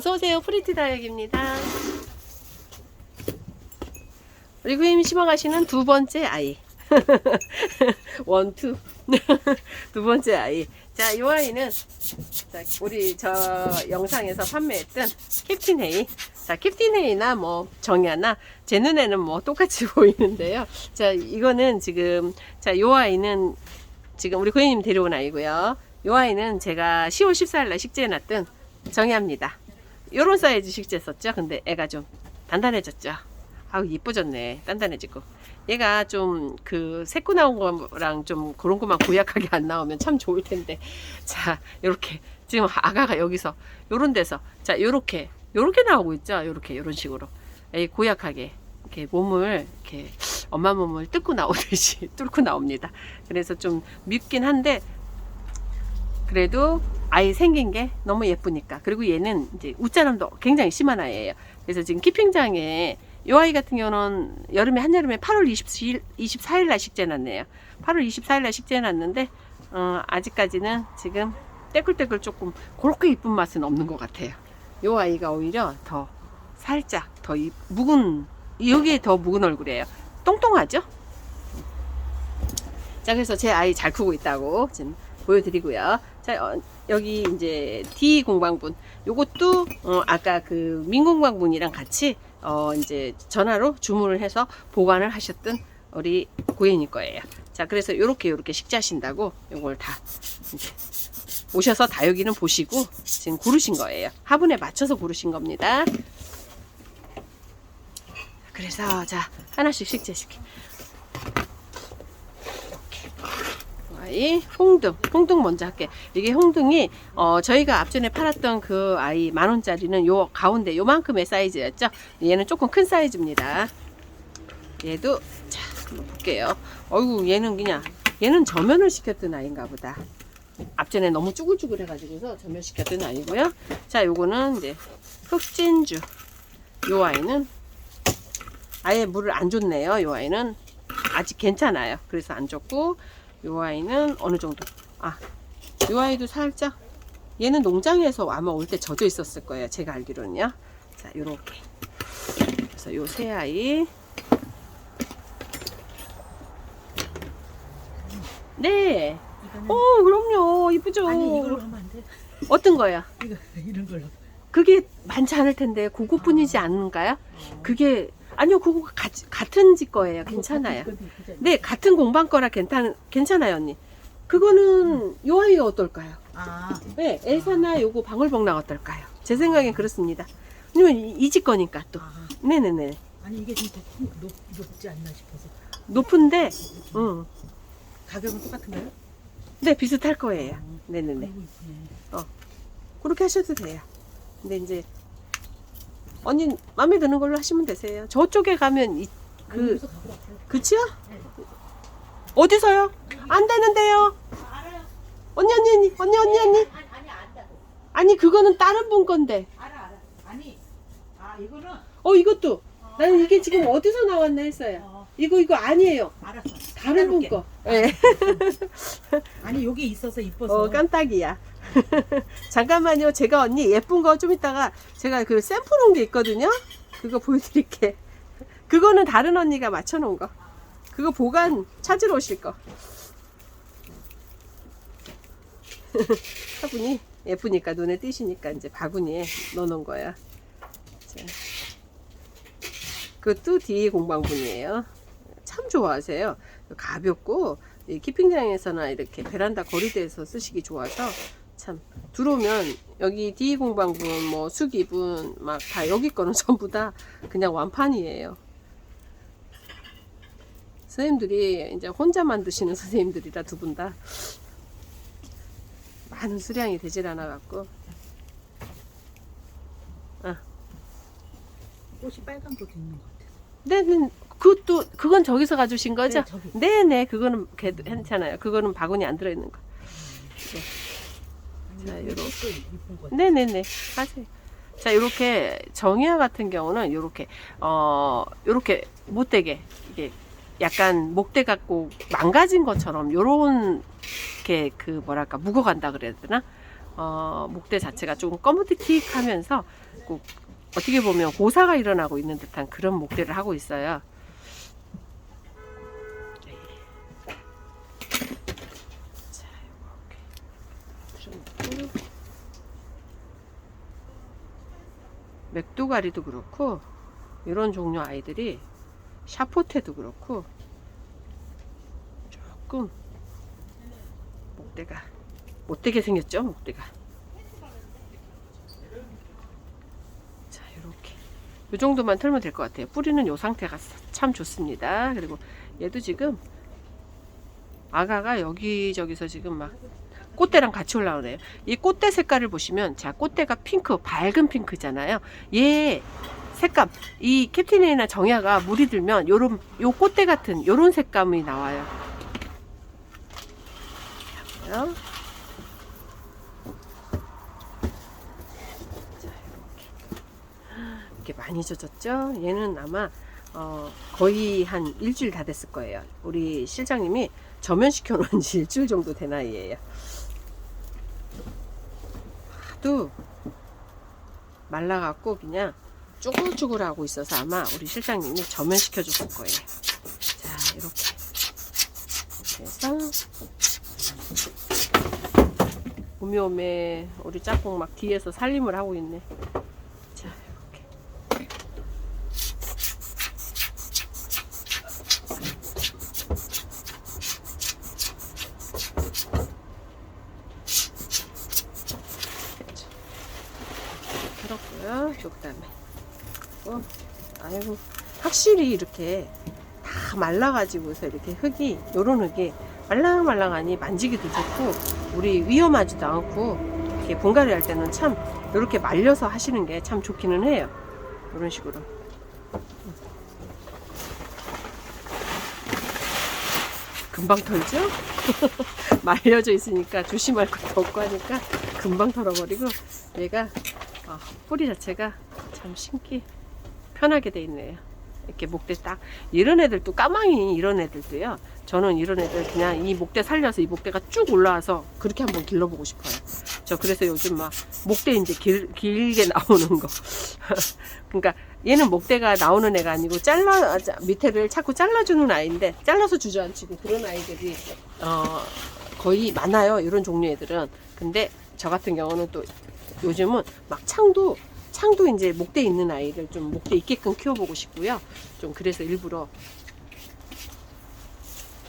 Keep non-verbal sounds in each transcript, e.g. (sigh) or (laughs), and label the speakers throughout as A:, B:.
A: 어서오세요. 프리티 다육입니다. 구님 심어가시는 두 번째 아이. (laughs) 원, 투. (laughs) 두 번째 아이. 자, 이 아이는, 자, 우리 저 영상에서 판매했던 캡틴 헤이. 자, 캡틴 헤이나 뭐 정야나 제 눈에는 뭐 똑같이 (laughs) 보이는데요. 자, 이거는 지금, 자, 요 아이는 지금 우리 고객님 데려온 아이고요. 요 아이는 제가 10월 14일 날 식재해놨던 정야입니다. 요런 사이즈 식재했었죠. 근데 애가 좀 단단해졌죠. 아우 이뻐졌네. 단단해지고. 얘가 좀 그 새꼬 나온 거랑 좀 그런 것만 고약하게 안 나오면 참 좋을 텐데. 자, 요렇게 지금 아가가 여기서 요런 데서 자, 요렇게 요렇게 나오고 있죠. 요렇게 요런 식으로. 이 고약하게 이렇게 몸을 이렇게 엄마 몸을 뜯고 나오듯이 (laughs) 뚫고 나옵니다. 그래서 좀 밉긴 한데 그래도 아이 생긴 게 너무 예쁘니까. 그리고 얘는 이제 웃자람도 굉장히 심한 아이예요. 그래서 지금 키핑장에 이 아이 같은 경우는 여름에 한여름에 8월 24일, 24일 날 식재놨네요. 8월 24일 날 식재놨는데 어, 아직까지는 지금 떼굴떼굴 조금 그렇게 이쁜 맛은 없는 것 같아요. 이 아이가 오히려 더 살짝 더 이- 묵은 여기에 더 묵은 얼굴이에요. 똥똥하죠? 자 그래서 제 아이 잘 크고 있다고 지금 보여드리고요. 자 어, 여기 이제 D 공방분 요것도 어, 아까 그 민공방분이랑 같이 어, 이제 전화로 주문을 해서 보관을 하셨던 우리 고객님 거예요. 자 그래서 요렇게 요렇게 식재하신다고 요걸 다 이제 오셔서 다육이는 보시고 지금 고르신 거예요. 화분에 맞춰서 고르신 겁니다. 그래서 자 하나씩 식재시켜. 아이 홍등 홍등 먼저 할게. 이게 홍등이 어 저희가 앞전에 팔았던 그 아이 만 원짜리는 요 가운데 요만큼의 사이즈였죠? 얘는 조금 큰 사이즈입니다. 얘도 자 한번 볼게요. 어이구 얘는 그냥 얘는 저면을 시켰던 아이인가 보다. 앞전에 너무 쭈글쭈글 해가지고서 저면 시켰던 아이고요. 자 요거는 이제 흑진주. 요 아이는 아예 물을 안 줬네요 요 아이는. 아직 괜찮아요. 그래서 안 줬고 요 아이는 어느 정도 아, 요 아이도 살짝 얘는 농장에서 아마 올 때 젖어 있었을 거예요. 제가 알기로는요. 자, 요렇게. 그래서 요 세 아이. 네. 어, 그럼요. 이쁘죠.
B: 아니 이걸로 하면 안 돼.
A: 어떤 거요?
B: 이거 이런 걸로.
A: 그게 많지 않을 텐데 그거뿐이지 않은가요? 그게 아니요, 그거 가, 같은 집 거예요. 괜찮아요. 네, 같은 공방 거라 괜찮, 괜찮아요, 언니. 그거는 요 아이가 어떨까요?
B: 아,
A: 네, 엘사나 요거 방울복랑 어떨까요? 제 생각엔 그렇습니다. 왜냐면 이 집 거니까 또.
B: 아,
A: 네네네.
B: 아니 이게 좀더 높, 높지 않나 싶어서.
A: 높은데, 응.
B: 가격은 똑같은가요?
A: 네, 비슷할 거예요.
B: 어,
A: 네네네.
B: 아이고, 이쁘네.
A: 그렇게 하셔도 돼요. 근데 이제, 언니 마음에 드는 걸로 하시면 되세요. 저쪽에 가면, 이, 그. 그치요? 어디서요? 안 되는데요.
B: 알아요.
A: 언니, 언니, 언니, 언니, 언니, 언니.
B: 아니 아니 안다고.
A: 아니, 그거는 다른 분 건데.
B: 알아 알아. 아니, 아 이거는
A: 어, 이것도.
B: 어,
A: 나는 이게 지금 어디서 나왔나 했어요.
B: 어,
A: 이거, 이거 아니에요.
B: 알았어.
A: 다른 분. 거. 네.
B: 아니 여기 있어서 이뻐서.
A: 어, 깜짝이야. (laughs) 잠깐만요. 제가 언니 예쁜 거 좀 이따가 제가 그 샘플 온 게 있거든요. 그거 보여드릴게. 그거는 다른 언니가 맞춰놓은 거. 그거 보관 찾으러 오실 거. (laughs) 화분이 예쁘니까 눈에 띄시니까 이제 바구니에 넣어놓은 거야. 자. 그것도 D 공방분이에요. 참 좋아하세요. 가볍고 이 키핑장에서나 이렇게 베란다 거리대에서 쓰시기 좋아서 참 들어오면 여기 D 공방분 뭐 수기분 막 다 여기 거는 (laughs) 전부 다 그냥 완판이에요. 선생님들이 이제 혼자 만드시는 (laughs) 선생님들이라 두 분 다 많은 수량이 되질 않아 갖고
B: 꽃이 빨간 꽃 있는 것 같아.
A: 네네 그것도 그건 저기서 가주신 거죠?
B: 네, 저기.
A: 네 네 그거는 걔- 괜찮아요. 그거는 바구니 안 들어있는 거. 자, 요렇게. 네네네 하세요. 자 이렇게 정희아 같은 경우는 이렇게 어 이렇게 못되게 이게 약간 목대 갖고 망가진 것처럼 요런 게그 뭐랄까 묵어간다 그래야 되나 어, 목대 자체가 조금 검은틱틱 하면서 꼭 어떻게 보면 고사가 일어나고 있는 듯한 그런 목대를 하고 있어요. 맥도가리도 그렇고 이런 종류 아이들이 샤포테도 그렇고 조금 목대가 못되게 생겼죠 목대가. 자 이렇게. 이 정도만 털면 될 것 같아요. 뿌리는 이 상태가 참 좋습니다. 그리고 얘도 지금 아가가 여기저기서 지금 막 꽃대랑 같이 올라오네요. 이 꽃대 색깔을 보시면 자 꽃대가 핑크 밝은 핑크잖아요. 얘 색감 이 캡틴이나 정야가 물이 들면 요런 요 꽃대 같은 요런 색감이 나와요. 자 이렇게 이렇게 많이 젖었죠? 얘는 아마 어, 거의 한 일주일 다 됐을 거예요. 우리 실장님이 저면시켜 놓은 지 (laughs) 일주일 정도 된 아이예요 하도 말라갖고 그냥 쭈글쭈글하고 있어서 아마 우리 실장님이 저면시켜 줬을 거예요. 자, 이렇게. 그래서 오메오메 우리 짝꿍 막 뒤에서 살림을 하고 있네. 자, 이렇게. 됐죠. 그렇고요. 그다음에 어, 아이고 확실히 이렇게 다 말라가지고서 이렇게 흙이 요런 흙이 말랑말랑하니 만지기도 좋고 우리 위험하지도 않고 이렇게 분갈이 할 때는 참 이렇게 말려서 하시는 게 참 좋기는 해요. 이런 식으로. 금방 털죠? (laughs) 말려져 있으니까 조심할 것도 없고 하니까 금방 털어버리고 얘가 어, 뿌리 자체가 참 신기 편하게 돼 있네요. 이렇게 목대 딱 이런 애들도 까망이 이런 애들도요. 저는 이런 애들 그냥 이 목대 살려서 이 목대가 쭉 올라와서 그렇게 한번 길러보고 싶어요. 저 그래서 요즘 막 목대 이제 길, 길게 (laughs) 나오는 거. (laughs) 그러니까 얘는 목대가 나오는 애가 아니고 잘라 밑에를 자꾸 잘라주는 아이인데 잘라서 주저앉히고 그런 아이들이 어, 거의 많아요. 이런 종류 애들은. 근데 저 같은 경우는 또 요즘은 막 창도 창도 이제 목대 있는 아이를 좀 목대 있게끔 키워보고 싶고요. 좀 그래서 일부러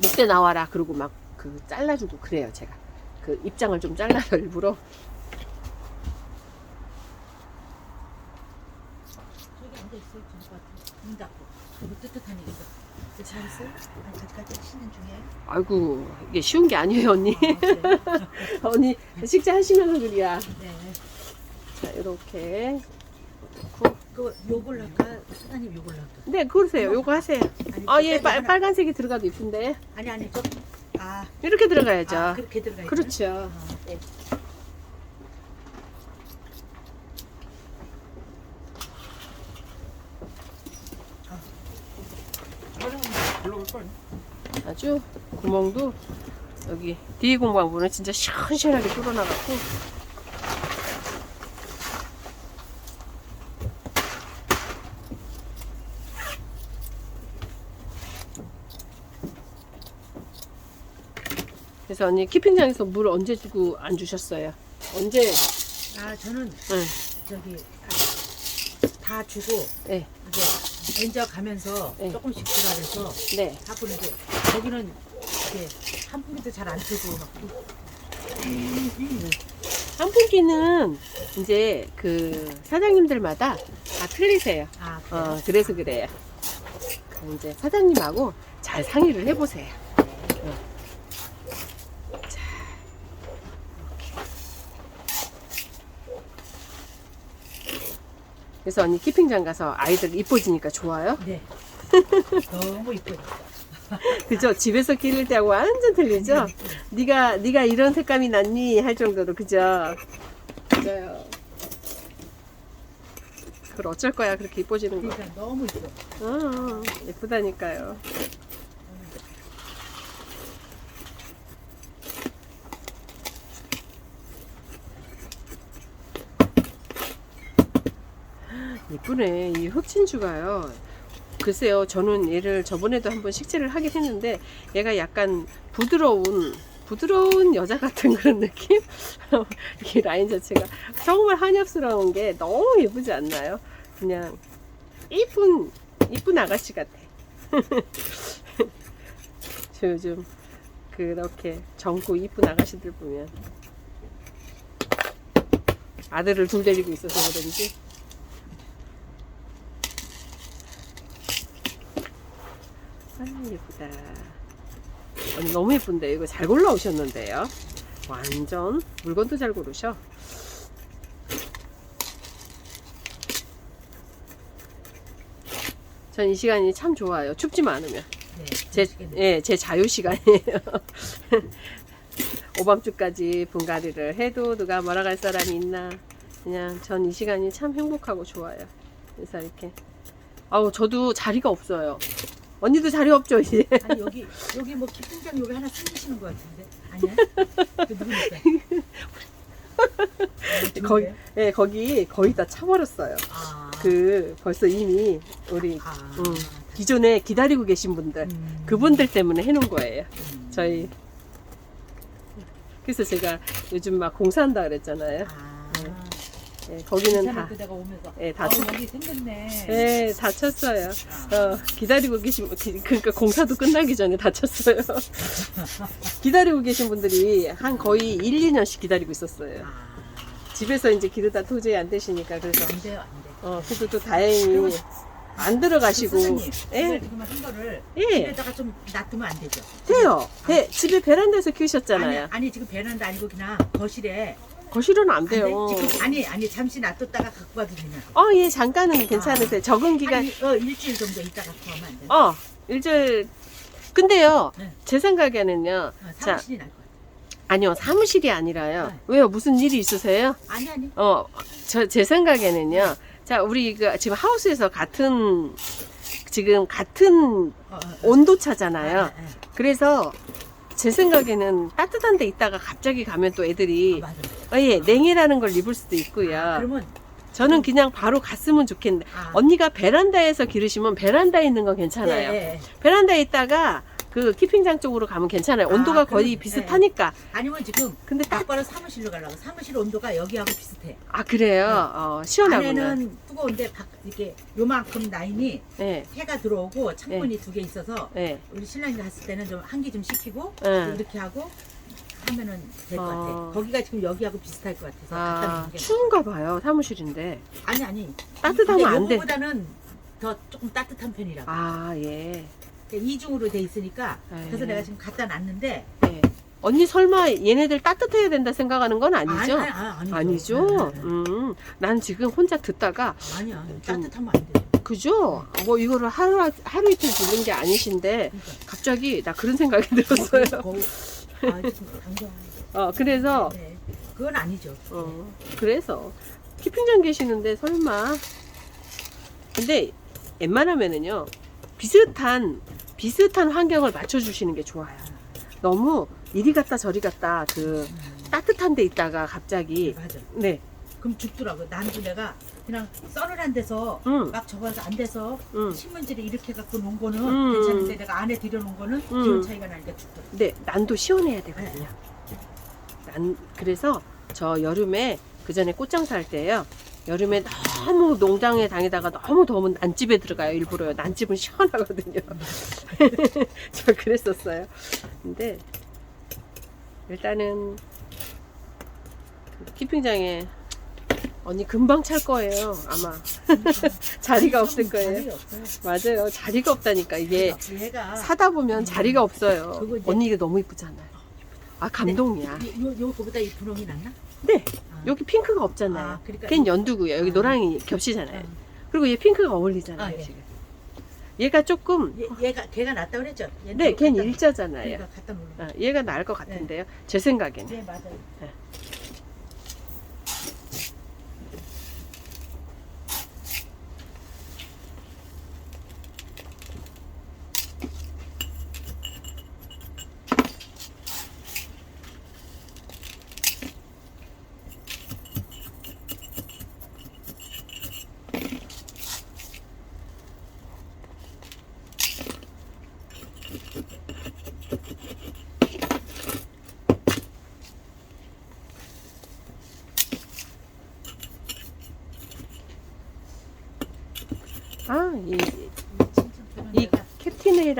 A: 목대 나와라 그러고 막 그 잘라주고 그래요 제가 그 입장을 좀 잘라서 일부러
B: 저기 앉아 있어요. 좋을 것 같아. 문 닫고. 그리고 뜨뜻한 얘기죠. 잘했어요?
A: 아이고 이게 쉬운 게 아니에요 언니
B: 아? (laughs)
A: 언니 식사 하시면서 그래야
B: 네.
A: 자 이렇게
B: 그 요걸 할까? 사장님 요걸 할까?
A: 네 그러세요 요거 하세요
B: 아니,
A: 아예
B: 저기 하나-
A: 빨간색이 들어가도 이쁜데
B: 아니 아니 저 아,
A: 이렇게 들어가야죠
B: 아 그렇게 들어가 있나?
A: 그렇죠
B: 아,
A: 네.
C: 올라갈 거 아니야?
A: 아주 구멍도 여기 뒤 공방부는 진짜 시원시원하게 뚫어놔갖고 그래서 언니 키핑장에서 물 언제 주고 안 주셨어요? 언제?
B: 아 저는
A: 응.
B: 저기 다 주고
A: 네,
B: 이제 엔저 가면서
A: 네.
B: 조금씩 주라 그래서
A: 네.
B: 자꾸 이제 거기는 이렇게 한 뿌리도 잘안 뜨고 막
A: 한풍기는 이제 그 사장님들마다 다 틀리세요.
B: 아,
A: 어, 그래서 그래요. 그 이제 사장님하고 잘 상의를 해보세요. 어. 자, 이렇게. 그래서 언니 키핑장 가서 아이들 이뻐지니까 좋아요.
B: 네. (laughs) 너무 이쁘죠.
A: 그죠? 집에서 기를 때하고 완전 틀리죠? 네가 네가 이런 색감이 낫니 할 정도로 그죠? 맞아요. 그걸 어쩔 거야 그렇게 이뻐지는 거.
B: 그러니까 너무 이뻐.
A: 어, 예쁘다니까요. 이쁘네. 이 흑진주가요. 글쎄요, 저는 얘를 저번에도 한번 식재를 하긴 했는데, 얘가 약간 부드러운, 부드러운 여자 같은 그런 느낌? (laughs) 이 라인 자체가 정말 한엽스러운 게 너무 예쁘지 않나요? 그냥, 이쁜, 이쁜 아가씨 같아. (laughs) 저 요즘 그렇게 젊고 이쁜 아가씨들 보면 아들을 둘 데리고 있어서 그런지 아 예쁘다 언니 너무 예쁜데 이거 잘 골라오셨는데요 완전 물건도 잘 고르셔 전 이 시간이 참 좋아요 춥지만 않으면
B: 네.
A: 제. 예, 제 자유 시간이에요. (laughs) 오밤주까지 분갈이를 해도 누가 뭐라 할 사람이 있나. 그냥 전 이 시간이 참 행복하고 좋아요. 그래서 이렇게. 아우, 저도 자리가 없어요. 언니도 자리 없죠, 이제?
B: 아니 여기 여기 뭐 기품장 여기 하나 생기시는 것 같은데 아니야? 그 누구니까? (laughs)
A: 거기, 예, 거기 거의 다 차버렸어요.
B: 아,
A: 그, 벌써 이미 우리
B: 아,
A: 음, 기존에 기다리고 계신 분들,
B: 음,
A: 그분들 때문에 해놓은 거예요.
B: 음.
A: 저희. 그래서 제가 요즘 막 공사한다 그랬잖아요.
B: 아,
A: 예, 거기는 다,
B: 그 내가 오면서
A: 예, 다
B: 아,
A: 쳤-
B: 여기 생겼네.
A: 예, 다쳤어요.
B: 아,
A: 어, 기다리고 계신, 분- 기- 그러니까 공사도 끝나기 전에 다쳤어요. (laughs) 기다리고 계신 분들이 한 거의 1, 2년씩 기다리고 있었어요.
B: 아,
A: 집에서 이제 기르다 도저히 안 되시니까 그래서,
B: 안 돼요, 안 돼.
A: 어, 그래도 또 다행히 안 들어가시고,
B: 선생님,
A: 예,
B: 지금 한 거를
A: 예,
B: 집에다가 좀 놔두면 안 되죠?
A: 돼요. 배, 집에 베란다에서
B: 아니,
A: 키우셨잖아요.
B: 아니 지금 베란다 아니고 그냥 거실에
A: 거실은 안
B: 돼?
A: 돼요.
B: 지금 아니 아니 잠시 놔뒀다가 갖고 가도 되냐?
A: 어, 예, 잠깐은 괜찮으세요. 적응 기간,
B: 아니 어 일주일 정도 있다가 구하면 안 돼?
A: 어, 일절. 근데요,
B: 네.
A: 제 생각에는요,
B: 어,
A: 자,
B: 사무실이 날것 같아.
A: 아니요, 사무실이 아니라요.
B: 네.
A: 왜요? 무슨 일이 있으세요?
B: 아니 아니.
A: 어, 저, 제 생각에는요, 자, 우리 그 지금 하우스에서 같은, 지금 같은
B: 어, 어, 어.
A: 온도차잖아요.
B: 아, 아,
A: 그래서 제 생각에는 따뜻한 데 있다가 갑자기 가면 또
B: 아,
A: 애들이,
B: 맞아.
A: 어, 예, 냉이라는 걸 입을 수도 있고요.
B: 그러면
A: 저는 그냥 바로 갔으면 좋겠는데,
B: 아,
A: 언니가 베란다에서 기르시면 베란다에 있는 건 괜찮아요.
B: 예, 예, 예.
A: 베란다에 있다가 그 키핑장 쪽으로 가면 괜찮아요.
B: 아,
A: 온도가 거의
B: 그러면-
A: 비슷하니까.
B: 아니면 지금
A: 근데 딱,
B: 똑바로 사무실로 가려고 사무실 온도가 여기하고 비슷해.
A: 아, 그래요? 어, 시원하구나.
B: 안에는 뜨거운데 밖 이렇게 요만큼 라인이
A: 예,
B: 해가 들어오고 창문이 두개 있어서
A: 예.
B: 우리 신랑이 갔을 때는 좀 한기 좀 식히고
A: 예.
B: 이렇게 하고 하면은 될것
A: 어.
B: 같아. 거기가 지금 여기하고 비슷할 것 같아서
A: 아, 추운가 봐요, 사무실인데.
B: 아니 아니
A: 따뜻하면 안 돼.
B: 요거보다는 더 조금 따뜻한 편이라고.
A: 아, 예.
B: 이중으로 돼 있으니까 그래서
A: 예.
B: 내가 지금 갖다 놨는데
A: 예. 언니 설마 얘네들 따뜻해야 된다 생각하는 건 아니죠?
B: 아니, 아니, 아니죠.
A: 아니죠?
B: 네, 네.
A: 음, 난 지금 혼자 듣다가,
B: 아니야
A: 좀-
B: 따뜻하면 안 돼.
A: 그죠? 뭐 이거를 하루, 하루 이틀 두는 게 아니신데,
B: 그러니까.
A: 갑자기 나 그런 생각이 들었어요.
B: 거울- 아 당장.
A: 어, 그래서,
B: 네. 그건 아니죠.
A: 어, 그래서, 키핑장 계시는데 설마. 근데 웬만하면은요, 비슷한, 비슷한 환경을 맞춰주시는 게 좋아요. 너무 이리 갔다 저리 갔다 그
B: 음,
A: 따뜻한 데 있다가 갑자기,
B: 맞아.
A: 네,
B: 그럼 죽더라고. 나는 내가 그냥 썰을 안 돼서
A: 응,
B: 막 접어서 안 돼서
A: 응.
B: 신문지를 이렇게 갖고 놓은 거는
A: 음.
B: 괜찮은데 내가 안에 들여놓은 거는
A: 음.
B: 기온 차이가 나니까 죽더라고.
A: 근데 난도 시원해야 되거든요. 난 그래서 저 여름에 그 전에 꽃장 살 때요. 여름에 너무 농장에 다니다가 너무 더우면 난집에 들어가요. 일부러요. 난집은 시원하거든요. (laughs) 저 그랬었어요. 근데 일단은 그 키핑장에 언니 금방 찰 거예요. 아마 (laughs) 자리가 없을 거예요.
B: 자리가 없어요.
A: 맞아요. 자리가 없다니까 이게
B: 얘가
A: 사다 보면 자리가 없어요.
B: 그거 이제-
A: 언니 이게 너무 이쁘잖아요. 아 감동이야.
B: 요, 요, 요 거보다 이 분홍이 낫나?
A: 네
B: 아.
A: 여기 핑크가 없잖아요.
B: 아, 그러니까
A: 걘 연두고요. 여기
B: 아.
A: 노랑이 겹치잖아요.
B: 어.
A: 그리고 얘 핑크가 어울리잖아요.
B: 아, 예.
A: 지금. 얘가 조금
B: 얘, 얘가 걔가 낫다 그랬죠?
A: 네, 걘 일자잖아요.
B: 그러니까.
A: 아, 얘가 나을 것 같은데요. 제 생각에는.
B: 네 맞아요.
A: 아,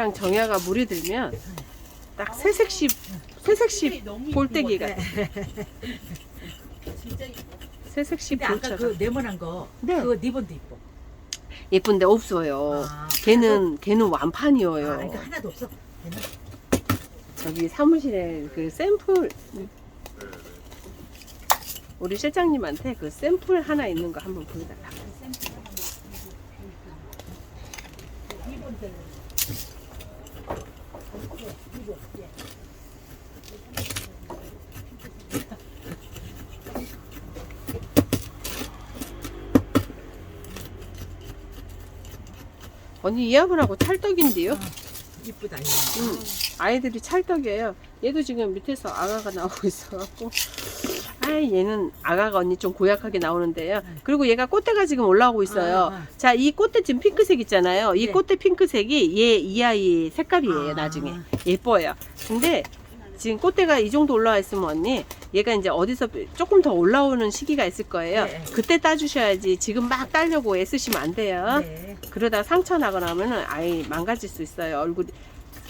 A: 캡틴이랑 정야가 물이 들면 딱 새색시 새색시
B: 너무
A: 볼때기
B: 이쁜 것
A: 같아.
B: 같아. 진짜 이뻐.
A: 새색시
B: 근데 아까
A: 볼처럼
B: 그 네모난 거
A: 네.
B: 그거 리본도 이뻐.
A: 예쁜데 없어요.
B: 아,
A: 걔는 걔는
B: 아,
A: 완판이에요.
B: 그러니까 하나도 없어. 얘는
A: 저기 사무실에 그 샘플 우리 실장님한테 그 샘플 하나 있는 거 한번 보여달라.
B: 리본들.
A: 언니 이하분하고 찰떡인데요.
B: 이쁘다. 얘.
A: 음, 아이들이 찰떡이에요. 얘도 지금 밑에서 아가가 나오고 있어갖고. 아, 얘는 아가가 언니 좀 고약하게 나오는데요. 그리고 얘가 꽃대가 지금 올라오고 있어요.
B: 아, 아.
A: 자, 이 꽃대 지금 핑크색 있잖아요. 이
B: 네.
A: 꽃대 핑크색이 얘 이 아이 색깔이에요.
B: 아.
A: 나중에 예뻐요. 근데 지금 꽃대가 이 정도 올라와 있으면 언니 얘가 이제 어디서 조금 더 올라오는 시기가 있을 거예요.
B: 네.
A: 그때 따주셔야지 지금 막 따려고 애쓰시면 안 돼요.
B: 네.
A: 그러다 상처 나거나 하면은 아이 망가질 수 있어요. 얼굴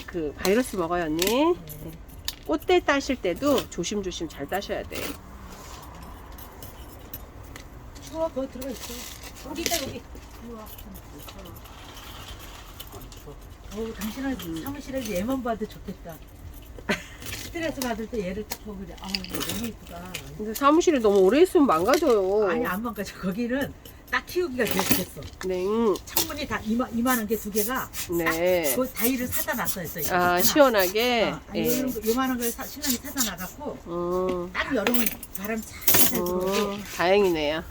A: 그 바이러스 먹어요, 언니.
B: 네.
A: 꽃대 따실 때도 조심조심 잘 따셔야 돼요.
B: 추워 거기 들어가 있어. 여기 있다 여기. 우와. 어우 당신은 사무실에서 얘만 봐도 좋겠다. 스트레스 받을 때 얘를 딱 보고 그래. 아우 너무 이쁘다.
A: 근데 사무실에 너무 오래 있으면 망가져요.
B: 아니 안 망가져. 거기는 딱 키우기가 됐어.
A: 네, 음,
B: 창문이 다 이마, 이만한 게 두 개가
A: 네.
B: 그 다이를 사다 놨어요. 이렇게
A: 아. 시원하게.
B: 어, 아니,
A: 예.
B: 요런 거, 요만한 걸 사, 신랑이 사다 놔갖고
A: 음,
B: 딱 여름은 바람 잘 들어오게
A: 음, 다행이네요.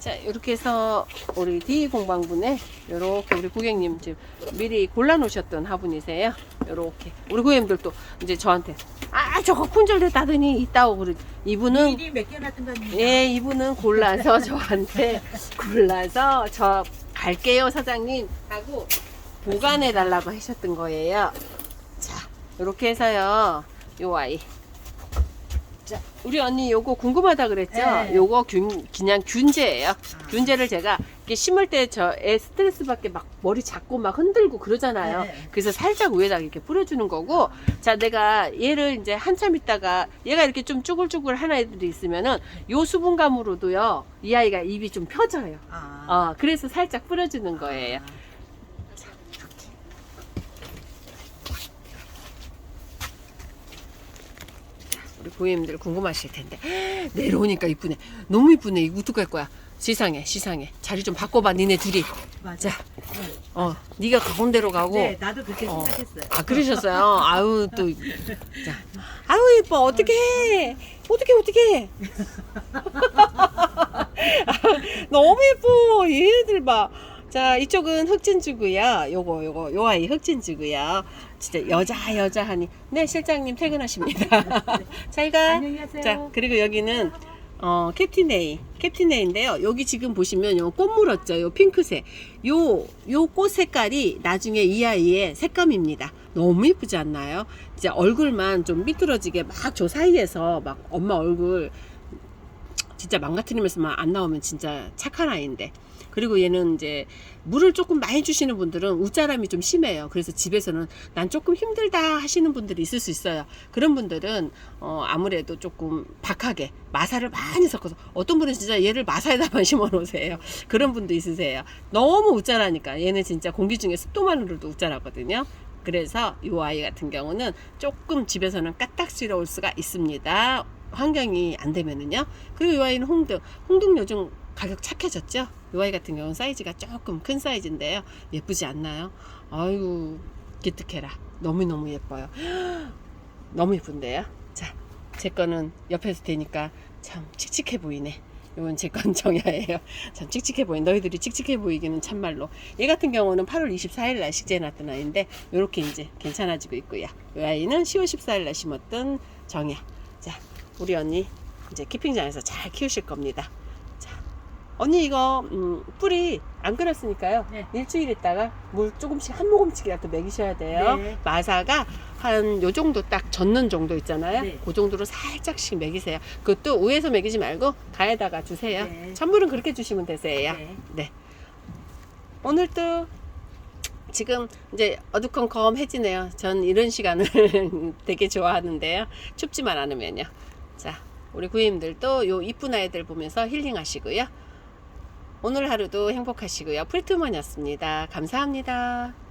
A: 자, 이렇게 해서 우리 D 공방분에 이렇게 우리 고객님 지금 미리 골라 놓으셨던 화분이세요. 이렇게 우리 고객님들도 이제 저한테 아 저거 품절됐다더니 있다고 그러. 이분은
B: 미리 몇개 놨던 거 아닙니까?
A: 예, 이분은 골라서 (laughs) 저한테 골라서 저 갈게요 사장님 하고 보관해 달라고 하셨던 거예요. 자, 이렇게 해서요. 요 아이. 자, 우리 언니 요거 궁금하다 그랬죠?
B: 네.
A: 요거 균, 그냥 균제예요. 균제를 제가 이렇게 심을 때 저애 스트레스 받게 막 머리 잡고 막 흔들고 그러잖아요.
B: 네.
A: 그래서 살짝 위에다 이렇게 뿌려주는 거고, 자, 내가 얘를 이제 한참 있다가 얘가 이렇게 좀 쭈글쭈글 한 아이들이 있으면은 요 수분감으로도요, 이 아이가 입이 좀 펴져요.
B: 아.
A: 어, 그래서 살짝 뿌려주는 거예요. 우리 고객님들 궁금하실 텐데. (gasps) 내려오니까 이쁘네. 너무 이쁘네. 이거 어떡할 거야. 시상해 시상해. 자리 좀 바꿔봐 니네 둘이.
B: 맞아.
A: 자, 어 네가 가운데로 가고.
B: 네, 나도 그렇게
A: 어.
B: 생각했어요.
A: 아 그러셨어요? (laughs) 아유 또. 자, 아유 이뻐. 어떻게 해? 어떻게 어떻게 (laughs) 너무 예뻐. 얘들 봐 자 이쪽은 흑진주고요 요거 요거 요 아이 흑진주고요 진짜 여자 여자 하니. 네 실장님 퇴근하십니다. (laughs) 잘 가.
B: 안녕히 가세요.
A: 자 그리고 여기는 어 캡틴 A 캡틴 A인데요. 여기 지금 보시면 요 꽃 물었죠 요? 핑크색. 요 요 꽃 색깔이 나중에 이 아이의 색감입니다. 너무 이쁘지 않나요? 이제 얼굴만 좀 삐뚤어지게 막 저 사이에서 막 엄마 얼굴 진짜 망가뜨리면서만 안 나오면 진짜 착한 아이인데 그리고 얘는 이제 물을 조금 많이 주시는 분들은 웃자람이 좀 심해요. 그래서 집에서는 난 조금 힘들다 하시는 분들이 있을 수 있어요. 그런 분들은 어 아무래도 조금 박하게 마사를 많이 섞어서 어떤 분은 진짜 얘를 마사에다만 (laughs) 심어 놓으세요. 그런 분도 있으세요. 너무 웃자라니까 얘는 진짜 공기 중에 습도만으로도 웃자라거든요. 그래서 이 아이 같은 경우는 조금 집에서는 까딱스러울 수가 있습니다. 환경이 안 되면은요. 그리고 이 아이는 홍등. 홍등 요즘 가격 착해졌죠? 이 아이 같은 경우는 사이즈가 조금 큰 사이즈인데요. 예쁘지 않나요? 아이고, 기특해라. 너무너무 예뻐요. (gasps) 너무 예쁜데요? 자, 제 거는 옆에서 되니까 참 칙칙해 보이네. 이건 제 건 정야예요. (laughs) 참 칙칙해 보인. 너희들이 칙칙해 보이기는 참말로. 얘 같은 경우는 8월 24일 날 식재해 놨던 아이인데 이렇게 이제 괜찮아지고 있고요. 이 아이는 10월 14일 날 심었던 정야. 자, 우리 언니 이제 키핑장에서 잘 키우실 겁니다. 언니 이거 음, 뿌리 안 끓였으니까요.
B: 네.
A: 일주일 있다가 물 조금씩 한 모금씩이라도 먹이셔야 돼요.
B: 네.
A: 마사가 한 요 정도 딱 젖는 정도 있잖아요.
B: 네.
A: 그 정도로 살짝씩 먹이세요. 그것도 위에서 먹이지 말고 가에다가 주세요.
B: 네.
A: 찬물은 그렇게 주시면 되세요.
B: 네.
A: 네. 오늘도 지금 이제 어두컴컴해지네요. 전 이런 시간을 (laughs) 되게 좋아하는데요. 춥지만 않으면요. 자, 우리 구임들도 요 이쁜 아이들 보면서 힐링하시고요. 오늘 하루도 행복하시고요. 풀트먼이었습니다. 감사합니다.